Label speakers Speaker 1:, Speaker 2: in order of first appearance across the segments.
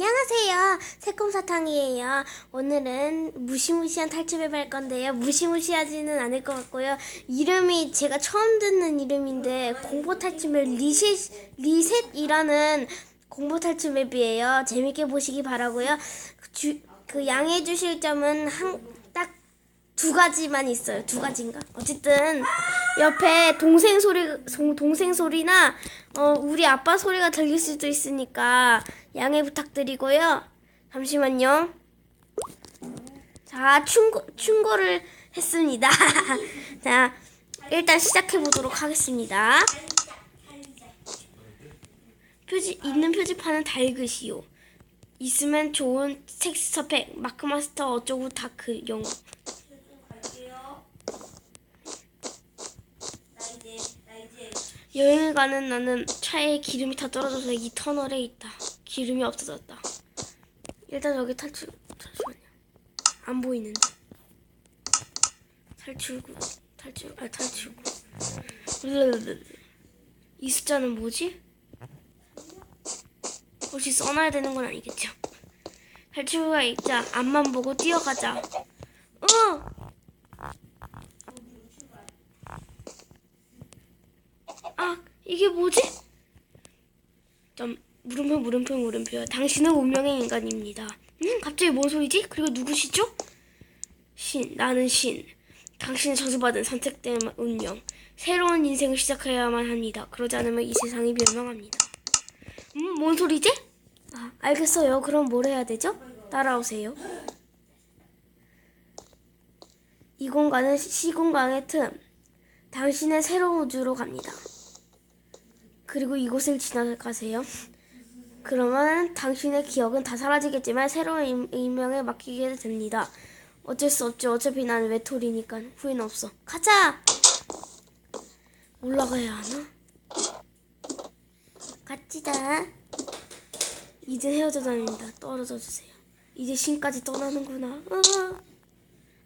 Speaker 1: 안녕하세요. 새콤사탕이에요. 오늘은 무시무시한 탈출맵 할 건데요. 무시무시하지는 않을 것 같고요. 이름이 제가 처음 듣는 이름인데 공포 탈출맵 리셋, 리셋이라는 공포 탈출맵이에요. 재밌게 보시기 바라고요. 주, 그 양해해 주실 점은 한, 딱 두 가지만 있어요. 두 가지인가? 어쨌든 옆에 동생 소리 동- 동생 소리나 어, 우리 아빠 소리가 들릴 수도 있으니까 양해 부탁드리고요. 잠시만요. 자, 충고 충고를 했습니다. 자, 일단 시작해 보도록 하겠습니다. 표지 있는 표지판은 다 읽으시오. 있으면 좋은 텍스처팩 마크마스터 어쩌고 다그 영어. 여행을 가는 나는 차에 기름이 다 떨어져서 이 터널에 있다. 기름이 없어졌다. 일단 여기 탈출 잠시만요. 안 보이는데. 탈출구 탈출 아 탈출구. 이 숫자는 뭐지? 혹시 써놔야 되는 건 아니겠죠? 탈출구가 있자 앞만 보고 뛰어가자. 어! 아 이게 뭐지? 점 물음표 물음표 물음표 당신은 운명의 인간입니다. 음 갑자기 뭔 소리지? 그리고 누구시죠? 신 나는 신 당신은 저주받은 선택된 운명 새로운 인생을 시작해야만 합니다. 그러지 않으면 이 세상이 멸망합니다. 음 뭔 소리지? 아 알겠어요. 그럼 뭘 해야 되죠? 따라오세요. 이 공간은 시공간의 틈 당신의 새로운 우주로 갑니다. 그리고 이곳을 지나가세요. 그러면 당신의 기억은 다 사라지겠지만 새로운 임- 인명에 맡기게 됩니다. 어쩔 수 없죠. 어차피 난 외톨이니까 후회는 없어. 가자! 올라가야 하나? 갑시다. 이제 헤어져 다닙니다. 떨어져 주세요. 이제 신까지 떠나는구나. 아,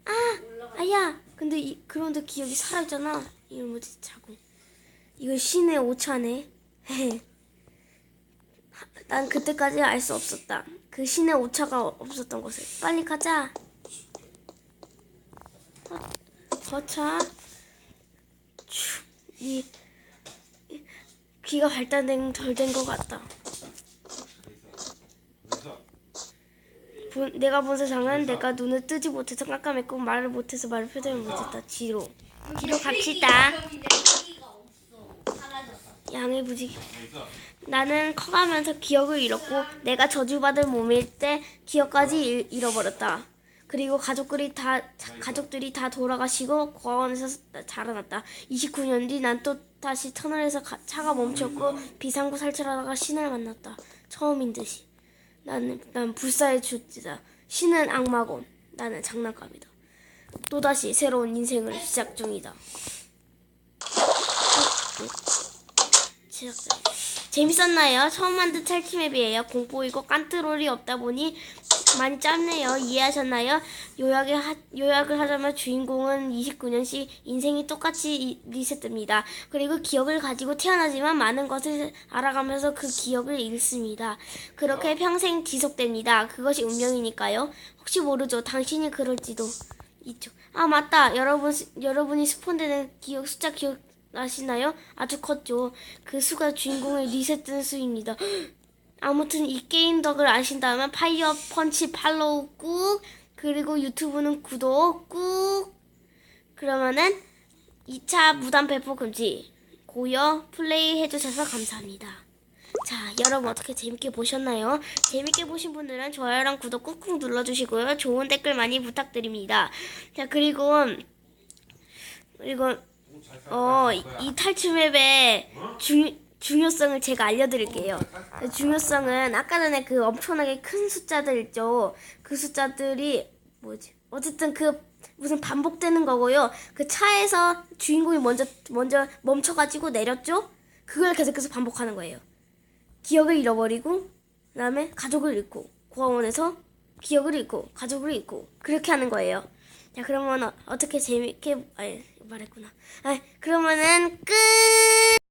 Speaker 1: 아, 아야. 근데 이, 그런데 기억이 살아있잖아. 이런 뭐지 자고. 이거 신의 오차네. 난 그때까지 알 수 없었다. 그 신의 오차가 없었던 것을. 빨리 가자. 거- 거차. 추, 이, 이 귀가 발달된 덜 된 것 같다. 본- 내가 본 세상은 내가 눈을 뜨지 못해서 깜깜했고 말을 못해서 말을 표현을 못했다. 뒤로. 뒤로 갑시다. 양의 부지. 나는 커가면서 기억을 잃었고 내가 저주받을 몸일 때 기억까지 잃- 잃어버렸다. 그리고 가족들이 다 가족들이 다 돌아가시고 고아원에서 자라났다. 29년 뒤 난 또 다시 터널에서 가- 차가 멈췄고 비상구 탈출하다가 신을 만났다. 처음인 듯이. 나는 난 불사의 주지다. 신은 악마곤. 나는 장난감이다. 또 다시 새로운 인생을 시작 중이다. 재밌었나요? 처음 만든 탈출맵이에요. 공포이고 깐트롤이 없다 보니 많이 짧네요. 이해하셨나요? 요약을, 하, 요약을 하자면 주인공은 29년씩 인생이 똑같이 이- 리셋됩니다. 그리고 기억을 가지고 태어나지만 많은 것을 알아가면서 그 기억을 잃습니다. 그렇게 평생 지속됩니다. 그것이 운명이니까요. 혹시 모르죠. 당신이 그럴지도. 이쪽. 아 맞다. 여러분 스- 여러분이 스폰되는 기억 숫자 기억 나시나요? 아주 컸죠. 그 수가 주인공의 리셋된 수입니다. 아무튼 이 게임 덕을 아신다면 파이어 펀치 팔로우 꾹 그리고 유튜브는 구독 꾹 그러면은 2차 무단 배포 금지 고여 플레이 해주셔서 감사합니다. 자, 여러분 어떻게 재밌게 보셨나요? 재밌게 보신 분들은 좋아요랑 구독 꾹꾹 눌러주시고요. 좋은 댓글 많이 부탁드립니다. 자, 그리고 그리고 어, 이, 이 탈출맵의 중, 중요성을 제가 알려드릴게요. 그 중요성은 아까 전에 그 엄청나게 큰 숫자들 있죠. 그 숫자들이 뭐지? 어쨌든 그 무슨 반복되는 거고요. 그 차에서 주인공이 먼저 먼저 멈춰가지고 내렸죠. 그걸 계속해서 반복하는 거예요. 기억을 잃어버리고 그다음에 가족을 잃고 고아원에서 기억을 잃고 가족을 잃고 그렇게 하는 거예요. 자 그러면 어, 어떻게 재밌게 아니 말했구나. 아 그러면은 끝.